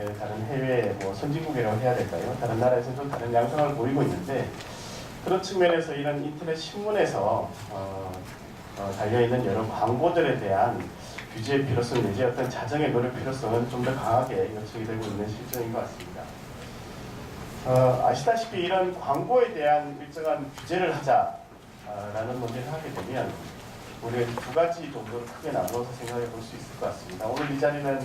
에, 다른 해외 뭐 선진국이라고 해야 될까요? 다른 나라에서 좀 다른 양상을 보이고 있는데 그런 측면에서 이런 인터넷 신문에서 어, 어, 달려있는 여러 광고들에 대한 규제의 필요성 내지 어떤 자정의 노력 필요성은 좀 더 강하게 요청이 되고 있는 실정인 것 같습니다. 어, 아시다시피 이런 광고에 대한 일정한 규제를 하자라는 문제를 하게 되면 우리가 두 가지 정도로 크게 나누어서 생각해 볼 수 있을 것 같습니다. 오늘 이 자리는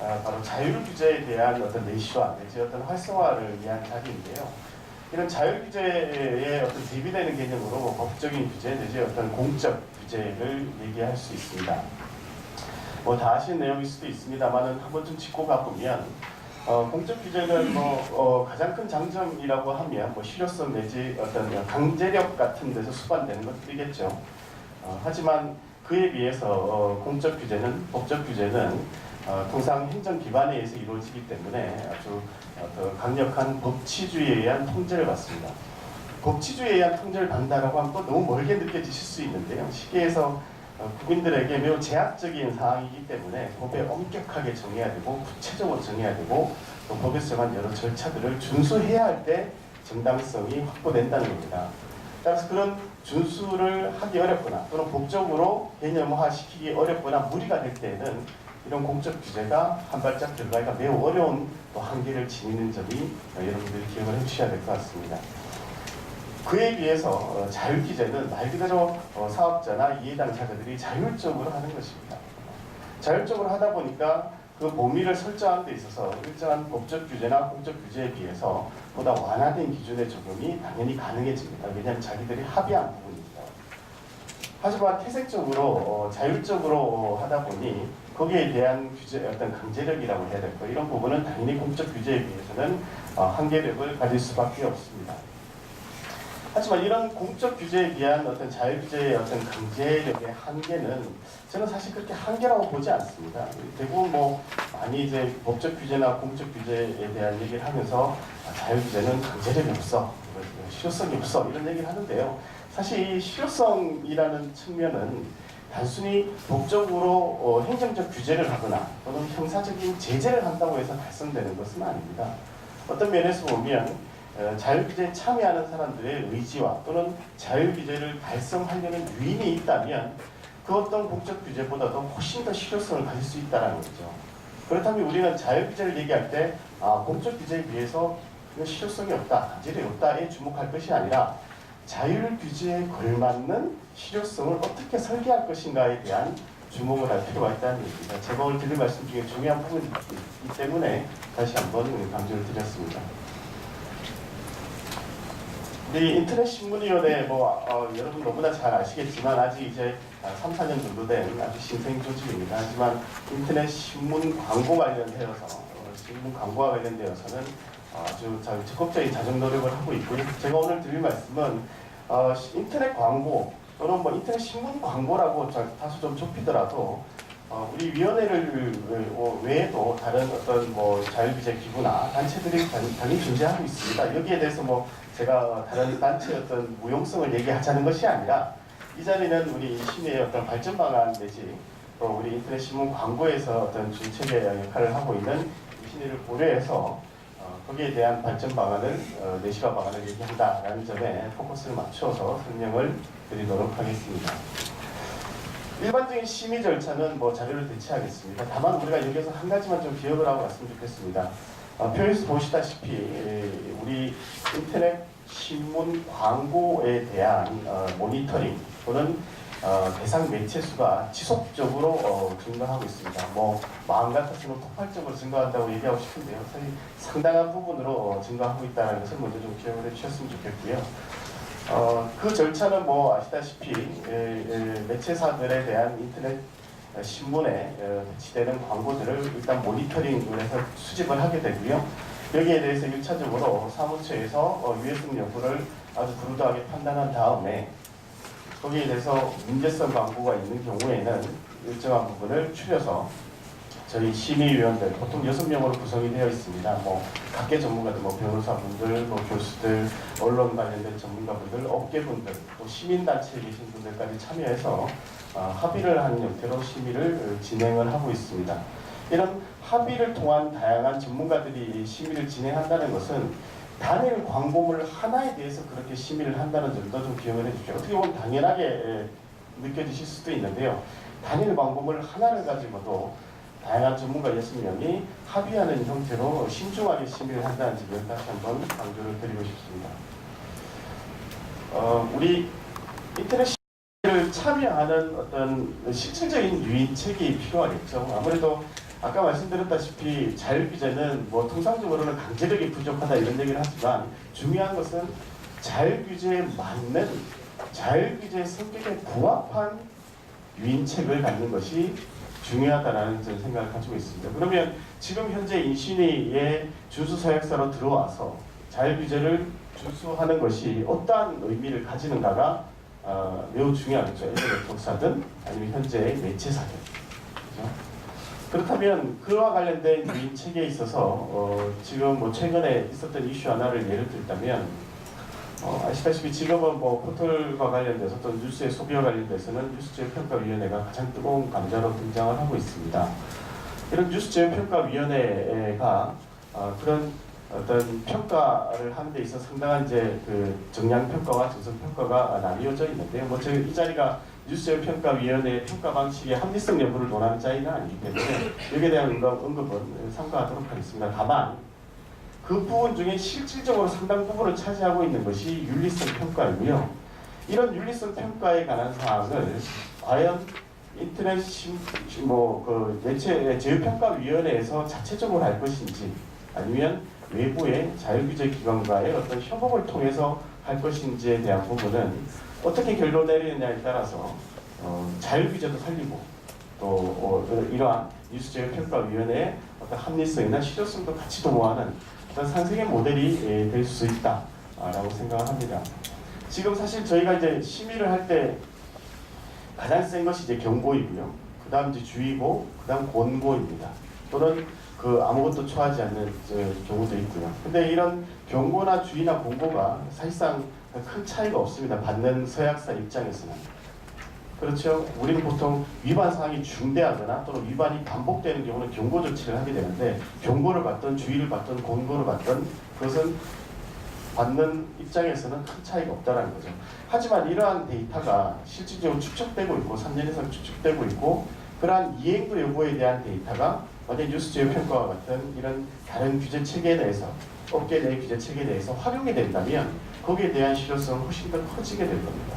아, 바로 자율 규제에 대한 어떤 내시화 내지 어떤 활성화를 위한 자리인데요. 이런 자율 규제에 어떤 대비되는 개념으로 뭐 법적인 규제 내지 어떤 공적 규제를 얘기할 수 있습니다. 뭐 다 아시는 내용일 수도 있습니다만은 한 번쯤 짚고 가보면 어, 공적 규제는 뭐 어, 가장 큰 장점이라고 하면 뭐 실효성 내지 어떤 강제력 같은 데서 수반되는 것들이겠죠. 어, 하지만 그에 비해서 어, 공적 규제는 법적 규제는 어, 통상 행정 기관에 의해서 이루어지기 때문에 아주 어, 더 강력한 법치주의에 의한 통제를 받습니다. 법치주의에 의한 통제를 받는다라고 하면 또 너무 멀게 느껴지실 수 있는데요. 시계에서 어, 국민들에게 매우 제약적인 상황이기 때문에 법에 엄격하게 정해야 되고 구체적으로 정해야 되고 또 법에서 정한 여러 절차들을 준수해야 할 때 정당성이 확보된다는 겁니다. 따라서 그런 준수를 하기 어렵거나 또는 법적으로 개념화시키기 어렵거나 무리가 될 때에는 이런 공적 규제가 한 발짝 들어가기가 매우 어려운 또 한계를 지니는 점이 어, 여러분들이 기억을 해주셔야 될 것 같습니다. 그에 비해서 어, 자율 규제는 말 그대로 어, 사업자나 이해당사자들이 자율적으로 하는 것입니다. 자율적으로 하다 보니까 그 범위를 설정하는 데 있어서 일정한 법적 규제나 공적 규제에 비해서 보다 완화된 기준의 적용이 당연히 가능해집니다. 왜냐하면 자기들이 합의한 부분입니다. 하지만 태색적으로 어, 자율적으로 어, 하다 보니 거기에 대한 규제 어떤 강제력이라고 해야 될까 이런 부분은 당연히 공적 규제에 비해서는 어, 한계력을 가질 수밖에 없습니다. 하지만 이런 공적 규제에 비한 어떤 자율 규제의 어떤 강제력의 한계는 저는 사실 그렇게 한계라고 보지 않습니다. 대부분 뭐 많이 이제 법적 규제나 공적 규제에 대한 얘기를 하면서 아, 자율 규제는 강제력이 없어, 실효성이 없어 이런 얘기를 하는데요. 사실 이 실효성이라는 측면은 단순히 법적으로 어, 행정적 규제를 하거나 또는 형사적인 제재를 한다고 해서 달성되는 것은 아닙니다. 어떤 면에서 보면 어, 자율규제에 참여하는 사람들의 의지와 또는 자율규제를 달성하려는 유인이 있다면 그 어떤 공적 규제보다도 훨씬 더 실효성을 가질 수 있다는 거죠. 그렇다면 우리는 자율규제를 얘기할 때 아, 공적 규제에 비해서 그건 실효성이 없다, 강제력이 없다에 주목할 것이 아니라 자율규제에 걸맞는 실효성을 어떻게 설계할 것인가에 대한 주목을 할 필요가 있다는 얘기입니다. 제가 오늘 드릴 말씀 중에 중요한 부분이기 때문에 다시 한번 강조를 드렸습니다. 우리 인터넷 신문위원회 뭐 어, 여러분 너무나 잘 아시겠지만 아직 이제 3, 4년 정도 된 아주 신생 조직입니다. 하지만 인터넷 신문 광고 관련되어서 어, 신문 광고와 관련되어서는 어, 아주 자- 적극적인 자정 노력을 하고 있고요. 제가 오늘 드릴 말씀은 어, 시- 인터넷 광고 또는 뭐 인터넷 신문 광고라고 자- 다소 좀 좁히더라도 어, 우리 위원회를 어, 외에도 다른 어떤 뭐 자율규제 기구나 단체들이 당- 당연히 존재하고 있습니다. 여기에 대해서 뭐 제가 다른 단체의 어떤 무용성을 얘기하자는 것이 아니라 이 자리는 우리 시내의 어떤 발전 방안 내지 또 우리 인터넷 신문 광고에서 어떤 주체의 역할을 하고 있는 이 시내를 고려해서 어, 거기에 대한 발전 방안을 어, 내시화 방안을 얘기한다라는 점에 포커스를 맞춰서 설명을 드리도록 하겠습니다. 일반적인 심의 절차는 뭐 자료를 대체하겠습니다. 다만 우리가 여기서 한 가지만 좀 기억을 하고 갔으면 좋겠습니다. 어, 표에서 보시다시피 에, 우리 인터넷 신문 광고에 대한 어, 모니터링 또는 어, 대상 매체 수가 지속적으로 어, 증가하고 있습니다. 뭐 마음 같아서는 폭발적으로 증가한다고 얘기하고 싶은데요. 사실 상당한 부분으로 어, 증가하고 있다는 것을 먼저 좀 기억을 해주셨으면 좋겠고요. 어, 그 절차는 뭐 아시다시피 에, 에, 매체사들에 대한 인터넷 어, 신문에 어, 배치되는 광고들을 일단 모니터링을 해서 수집을 하게 되고요. 여기에 대해서 1차적으로 사무처에서 어, 유해성 여부를 아주 부르다하게 판단한 다음에 거기에 대해서 문제성 광고가 있는 경우에는 일정한 부분을 추려서 저희 심의위원들 보통 여섯 명으로 구성이 되어 있습니다. 뭐 각계 전문가들, 뭐 변호사분들, 뭐 교수들, 언론 관련된 전문가분들, 업계분들, 또 시민단체에 계신 분들까지 참여해서 어, 합의를 하는 형태로 심의를 어, 진행을 하고 있습니다. 이런 합의를 통한 다양한 전문가들이 심의를 진행한다는 것은 단일 광고물 하나에 대해서 그렇게 심의를 한다는 점도 좀 기억을 해주십시오. 어떻게 보면 당연하게 에, 느껴지실 수도 있는데요. 단일 광고물 하나를 가지고도 다양한 전문가 6명이 합의하는 형태로 신중하게 심의를 한다는 점을 다시 한번 강조를 드리고 싶습니다. 어, 우리 인터넷 참여하는 어떤 실질적인 유인책이 필요하겠죠. 아무래도 아까 말씀드렸다시피 자율규제는 뭐 통상적으로는 강제력이 부족하다 이런 얘기를 하지만 중요한 것은 자율규제에 맞는 자율규제 성격에 부합한 유인책을 갖는 것이 중요하다라는 저는 생각을 가지고 있습니다. 그러면 지금 현재 인신이의 준수 서약사로 들어와서 자율규제를 준수하는 것이 어떠한 의미를 가지는가가 어, 매우 중요하겠죠. 예전의 독사든 아니면 현재의 매체사든. 그렇죠? 그렇다면 그와 관련된 유인 체계에 있어서 어, 지금 뭐 최근에 있었던 이슈 하나를 예를 들자면 어, 아시다시피 지금은 뭐 포털과 관련돼서 또 뉴스의 소비와 관련돼서는 뉴스제휴평가위원회가 가장 뜨거운 감자로 등장을 하고 있습니다. 이런 뉴스제휴평가위원회가 어, 그런 어떤 평가를 하는 데 있어 상당한 이제 그 정량 평가와 정성 평가가 나뉘어져 있는데요. 뭐 저희 이 자리가 뉴스제휴 평가위원회의 평가 방식의 합리성 여부를 논하는 자리는 아니기 때문에 여기에 대한 언급, 언급은 삼가하도록 하겠습니다. 다만 그 부분 중에 실질적으로 상당 부분을 차지하고 있는 것이 윤리성 평가이고요. 이런 윤리성 평가에 관한 사항을 과연 인터넷 뭐그 매체 제휴평가위원회에서 자체적으로 할 것인지 아니면 외부의 자율규제 기관과의 어떤 협업을 통해서 할 것인지에 대한 부분은 어떻게 결론 내리느냐에 따라서 어, 자율규제도 살리고 또 어, 이러한 뉴스제휴 평가위원회의 어떤 합리성이나 실효성도 같이 도모하는 어떤 상생의 모델이 예, 될수 있다라고 생각을 합니다. 지금 사실 저희가 이제 심의를 할 때 가장 센 것이 이제 경고이고요. 그 다음 이제 주의보, 그 다음 권고입니다. 또는 그 아무것도 처하지 않는 경우도 있고요. 근데 이런 경고나 주의나 권고가 사실상 큰 차이가 없습니다. 받는 서약사 입장에서는. 그렇죠. 우리는 보통 위반 사항이 중대하거나 또는 위반이 반복되는 경우는 경고 조치를 하게 되는데 경고를 받든 주의를 받든 권고를 받든 그것은 받는 입장에서는 큰 차이가 없다는 거죠. 하지만 이러한 데이터가 실질적으로 축적되고 있고 3년 이상 축적되고 있고 그러한 이행도 여부에 대한 데이터가 만약 뉴스 제휴 평가와 같은 이런 다른 규제 체계에 대해서 업계 내 규제 체계에 대해서 활용이 된다면 거기에 대한 실효성은 훨씬 더 커지게 될 겁니다.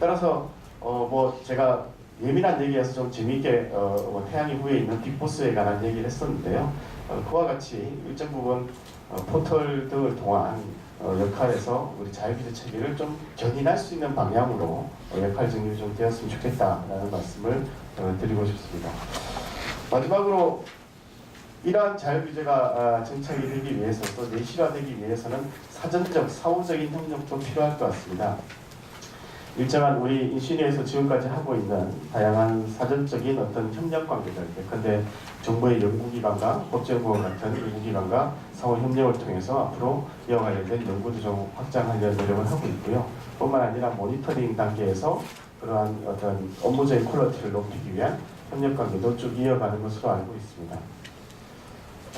따라서 어 뭐 제가 예민한 얘기에서 좀 재미있게 어 뭐 태양이 후에 있는 빅보스에 관한 얘기를 했었는데요. 어, 그와 같이 일정 부분 어, 포털 등을 통한 어, 역할에서 우리 자율규제 체계를 좀 견인할 수 있는 방향으로 어, 역할 정립이 좀 되었으면 좋겠다라는 말씀을 어, 드리고 싶습니다. 마지막으로 이러한 자율규제가 아, 정착이 되기 위해서 또 내실화되기 위해서는 사전적 사후적인 협력도 필요할 것 같습니다. 일정한 우리 인신위에서 지금까지 하고 있는 다양한 사전적인 어떤 협력 관계들, 예컨대 정부의 연구기관과 법제연구원 같은 연구기관과 상호 협력을 통해서 앞으로 이와 관련된 연구도 좀 확장하려는 노력을 하고 있고요. 뿐만 아니라 모니터링 단계에서 그러한 어떤 업무적인 퀄리티를 높이기 위한 협력 관계도 쭉 이어가는 것으로 알고 있습니다.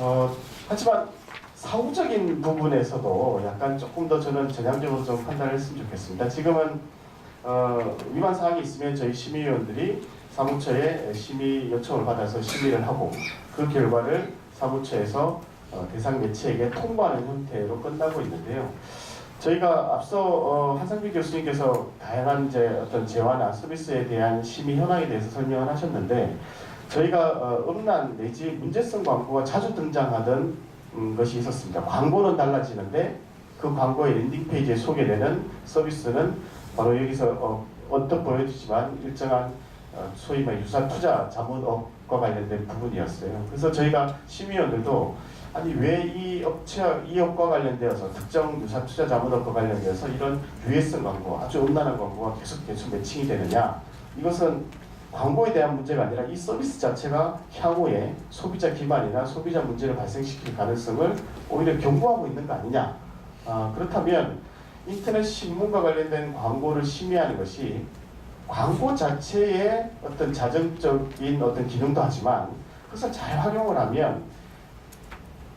어, 하지만 사후적인 부분에서도 약간 조금 더 저는 전향적으로 좀 판단을 했으면 좋겠습니다. 지금은 어, 위반 사항이 있으면 저희 심의위원들이 사무처에 심의 요청을 받아서 심의를 하고 그 결과를 사무처에서 어, 대상 매체에게 통보하는 형태로 끝나고 있는데요. 저희가 앞서 어, 한상빈 교수님께서 다양한 이제 어떤 재화나 서비스에 대한 심의 현황에 대해서 설명을 하셨는데 저희가 어, 음란 내지 문제성 광고가 자주 등장하던 음, 것이 있었습니다. 광고는 달라지는데 그 광고의 랜딩 페이지에 소개되는 서비스는 바로 여기서 어, 언뜻 보여주지만 일정한 어, 소위 말 유사 투자 자문업과 관련된 부분이었어요. 그래서 저희가 심의원들도 아니 왜 이 업체 이 업과 관련되어서 특정 유사 투자 자문업과 관련되어서 이런 유해성 광고 아주 음란한 광고가 계속 계속 매칭이 되느냐? 이것은 광고에 대한 문제가 아니라 이 서비스 자체가 향후에 소비자 기만이나 소비자 문제를 발생시킬 가능성을 오히려 경고하고 있는 거 아니냐? 아, 그렇다면 인터넷 신문과 관련된 광고를 심의하는 것이 광고 자체의 어떤 자정적인 어떤 기능도 하지만 그것을 잘 활용을 하면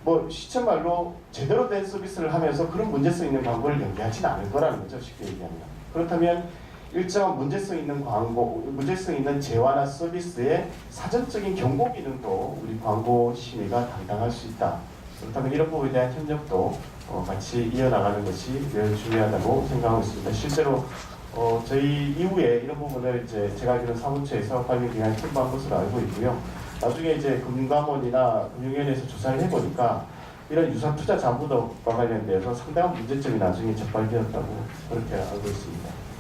뭐 시청 말로 제대로 된 서비스를 하면서 그런 문제성 있는 광고를 연계하지는 않을 거라는 거죠 쉽게 얘기하면 그렇다면 일정한 문제성 있는 광고, 문제성 있는 재화나 서비스의 사전적인 경고 기능도 우리 광고 심의가 담당할 수 있다. 그렇다면 이런 부분에 대한 협력도 어, 같이 이어나가는 것이 매우 중요하다고 생각하고 있습니다. 실제로 어, 저희 이후에 이런 부분을 이제 제가 알기로는 사무처에서 관리기관에 통보한 것으로 알고 있고요. 나중에 이제 금감원이나 금융위원회에서 조사를 해보니까 이런 유사 투자 자문과 관련돼서 상당한 문제점이 나중에 적발되었다고 그렇게 알고 있습니다.